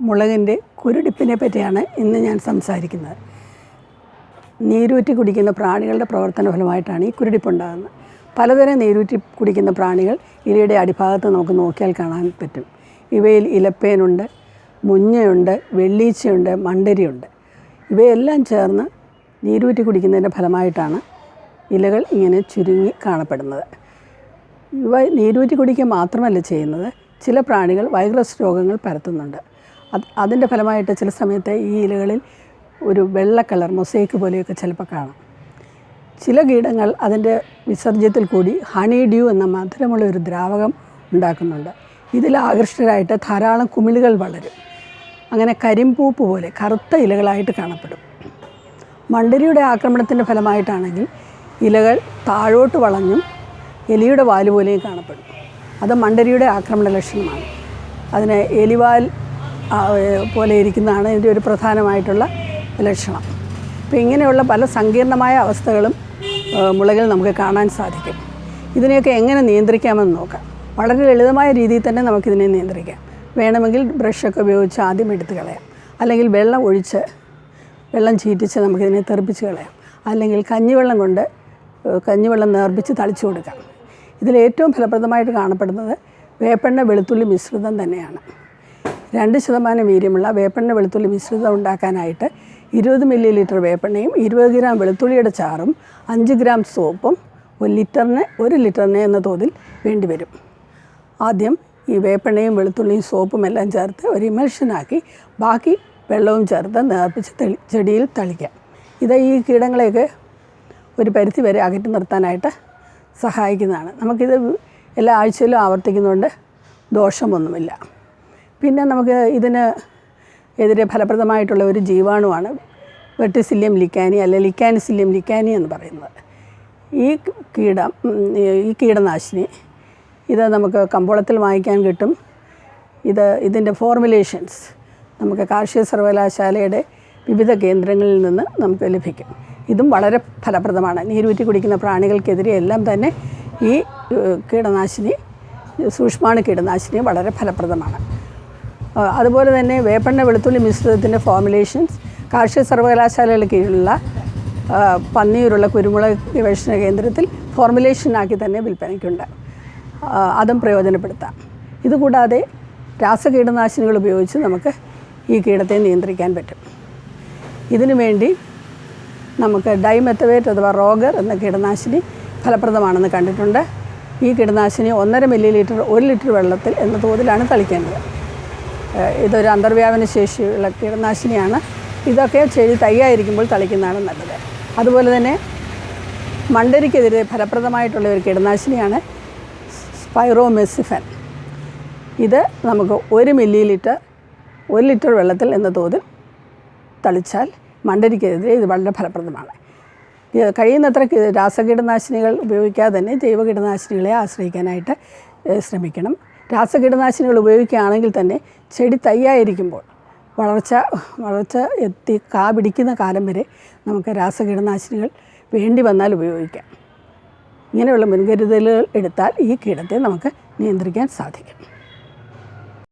മുളകിന്റെ കുരുടിപ്പിനെ പറ്റിയാണ് ഇന്ന് ഞാൻ സംസാരിക്കുന്നത്. നീരൂറ്റി കുടിക്കുന്ന പ്രാണികളുടെ പ്രവർത്തന ഫലമായിട്ടാണ് ഈ കുരുടിപ്പുണ്ടാകുന്നത് പലതരം നീരൂറ്റി കുടിക്കുന്ന പ്രാണികൾ ഇലയുടെ അടിഭാഗത്ത് നമുക്ക് നോക്കിയാൽ കാണാൻ പറ്റും. ഇവയിൽ ഇലപ്പേനുണ്ട് മുഞ്ഞയുണ്ട് വെള്ളീച്ചയുണ്ട് മണ്ടരിയുണ്ട്. ഇവയെല്ലാം ചേർന്ന് നീരൂറ്റി കുടിക്കുന്നതിന്റെ ഫലമായിട്ടാണ് ഇലകൾ ഇങ്ങനെ ചുരുങ്ങി കാണപ്പെടുന്നത്. ഇവ നീരൂറ്റി കുടിക്കുക മാത്രമല്ല ചെയ്യുന്നത് ചില പ്രാണികൾ വൈറസ് രോഗങ്ങൾ പരത്തുന്നുണ്ട്. അത് അതിന്റെ ഫലമായിട്ട് ചില സമയത്ത് ഈ ഇലകളിൽ ഒരു വെള്ള കളർ മൊസൈക്ക് പോലെയൊക്കെ ചിലപ്പോൾ കാണാം. ചില കീടങ്ങൾ അതിന്റെ വിസർജ്യത്തിൽ കൂടി ഹണി ഡ്യൂ എന്ന മധുരമുള്ള ഒരു ദ്രാവകം ഉണ്ടാക്കുന്നുണ്ട്. ഇതിൽ ആകൃഷ്ടരായിട്ട് ധാരാളം കുമിളുകൾ വളരും. അങ്ങനെ കരിമ്പൂപ്പ് പോലെ കറുത്ത ഇലകളായിട്ട് കാണപ്പെടും. മണ്ടരിയുടെ ആക്രമണത്തിന്റെ ഫലമായിട്ടാണെങ്കിൽ ഇലകൾ താഴോട്ട് വളഞ്ഞും എലിയുടെ വാൽ പോലെയും കാണപ്പെടും. അത് മണ്ടരിയുടെ ആക്രമണ ലക്ഷണമാണ്. അതിന് എലിവാൽ പോലെ ഇരിക്കുന്നതാണ് ഇതിന്റെ ഒരു പ്രധാനമായിട്ടുള്ള ലക്ഷണം. അപ്പോൾ ഇങ്ങനെയുള്ള പല സങ്കീർണമായ അവസ്ഥകളും മുളകിൽ നമുക്ക് കാണാൻ സാധിക്കും. ഇതിനെയൊക്കെ എങ്ങനെ നിയന്ത്രിക്കാമെന്ന് നോക്കാം. വളരെ ലളിതമായ രീതിയിൽ തന്നെ നമുക്കിതിനെ നിയന്ത്രിക്കാം. വേണമെങ്കിൽ ബ്രഷൊക്കെ ഉപയോഗിച്ച് ആദ്യം എടുത്ത് കളയാം. അല്ലെങ്കിൽ വെള്ളം ഒഴിച്ച് വെള്ളം ചീറ്റിച്ച് നമുക്കിതിനെ തെറിപ്പിച്ച് കളയാം. അല്ലെങ്കിൽ കഞ്ഞിവെള്ളം കൊണ്ട് കഞ്ഞിവെള്ളം നേർപ്പിച്ച് തളിച്ചു കൊടുക്കാം. ഇതിൽ ഏറ്റവും ഫലപ്രദമായിട്ട് കാണപ്പെടുന്നത് വേപ്പെണ്ണ വെളുത്തുള്ളി മിശ്രിതം തന്നെയാണ്. രണ്ട് ശതമാനം വീര്യമുള്ള വേപ്പെണ്ണ വെളുത്തുള്ളി മിശ്രിതം ഉണ്ടാക്കാനായിട്ട് ഇരുപത് മില്ലി ലിറ്റർ വേപ്പെണ്ണയും ഇരുപത് ഗ്രാം വെളുത്തുള്ളിയുടെ ചാറും അഞ്ച് ഗ്രാം സോപ്പും ഒരു ലിറ്ററിന് ഒരു ലിറ്ററിന് എന്ന തോതിൽ വേണ്ടിവരും. ആദ്യം ഈ വേപ്പെണ്ണയും വെളുത്തുള്ളിയും സോപ്പും എല്ലാം ചേർത്ത് ഒരു ഇമൽഷനാക്കി ബാക്കി വെള്ളവും ചേർത്ത് നേർപ്പിച്ച് തെളി ചെടിയിൽ തളിക്കാം. ഇത് ഈ കീടങ്ങളെയൊക്കെ ഒരു പരിധി വരെ അകറ്റി നിർത്താനായിട്ട് സഹായിക്കുന്നതാണ്. നമുക്കിത് എല്ലാ ആഴ്ചയിലും ആവർത്തിക്കുന്നതുകൊണ്ട് ദോഷമൊന്നുമില്ല. പിന്നെ നമുക്ക് ഇതിന് എതിരെ ഫലപ്രദമായിട്ടുള്ള ഒരു ജീവാണുവാണ് വെട്ടിസില്യം ലിക്കാനി അല്ലെ ലിക്കാനിസില്യം ലിക്കാനി എന്ന് പറയുന്നത്. ഈ കീടം ഈ കീടനാശിനി ഇത് നമുക്ക് കമ്പോളത്തിൽ വാങ്ങിക്കാൻ കിട്ടും. ഇത് ഇതിന്റെ ഫോർമുലേഷൻസ് നമുക്ക് കാർഷിക സർവകലാശാലയുടെ വിവിധ കേന്ദ്രങ്ങളിൽ നിന്ന് നമുക്ക് ലഭിക്കും. ഇതും വളരെ ഫലപ്രദമാണ്. നീരൂറ്റി കുടിക്കുന്ന പ്രാണികൾക്കെതിരെ എല്ലാം തന്നെ ഈ കീടനാശിനി സൂക്ഷ്മാണു കീടനാശിനി വളരെ ഫലപ്രദമാണ്. അതുപോലെ തന്നെ വേപ്പെണ്ണ വെളുത്തുള്ളി മിശ്രിതത്തിന്റെ ഫോർമുലേഷൻസ് കാർഷിക സർവകലാശാലയുടെ കീഴിലുള്ള പന്നിയൂരുള്ള കുരുമുളക് ഗവേഷണ കേന്ദ്രത്തിൽ ഫോർമുലേഷനാക്കി തന്നെ വിൽപ്പനയ്ക്കുണ്ട്. അതും പ്രയോജനപ്പെടുത്താം. ഇതുകൂടാതെ രാസകീടനാശിനികൾ ഉപയോഗിച്ച് നമുക്ക് ഈ കീടത്തെ നിയന്ത്രിക്കാൻ പറ്റും. ഇതിനു വേണ്ടി നമുക്ക് ഡൈമെത്തവേറ്റ് അഥവാ റോഗർ എന്ന കീടനാശിനി ഫലപ്രദമാണെന്ന് കണ്ടിട്ടുണ്ട്. ഈ കീടനാശിനി ഒന്നര മില്ലി ലിറ്റർ ഒരു ലിറ്റർ വെള്ളത്തിൽ എന്ന തോതിലാണ് തളിക്കേണ്ടത്. ഇതൊരു അന്തർവ്യാപന ശേഷിയുള്ള കീടനാശിനിയാണ്. ഇതൊക്കെ ചെടി തൈയായിരിക്കുമ്പോൾ തളിക്കുന്നതാണ് നല്ലത്. അതുപോലെ തന്നെ മണ്ടരിക്കെതിരെ ഫലപ്രദമായിട്ടുള്ള ഒരു കീടനാശിനിയാണ് സ്പൈറോമെസിഫൻ. ഇത് നമുക്ക് ഒരു മില്ലി ലിറ്റർ ഒരു ലിറ്റർ വെള്ളത്തിൽ എന്ന തോതിൽ തളിച്ചാൽ മണ്ടരിക്കെതിരെ ഇത് വളരെ ഫലപ്രദമാണ്. കഴിയുന്നത്ര രാസകീടനാശിനികൾ ഉപയോഗിക്കാതെ തന്നെ ജൈവ കീടനാശിനികളെ ആശ്രയിക്കാനായിട്ട് ശ്രമിക്കണം. രാസകീടനാശിനികൾ ഉപയോഗിക്കുകയാണെങ്കിൽ തന്നെ ചെടി തയ്യായിരിക്കുമ്പോൾ വളർച്ച വളർച്ച എത്തി കാ പിടിക്കുന്ന കാലം വരെ നമുക്ക് രാസകീടനാശിനികൾ വേണ്ടി വന്നാൽ ഉപയോഗിക്കാം. ഇങ്ങനെയുള്ള മുൻകരുതലുകൾ എടുത്താൽ ഈ കീടത്തെ നമുക്ക് നിയന്ത്രിക്കാൻ സാധിക്കും.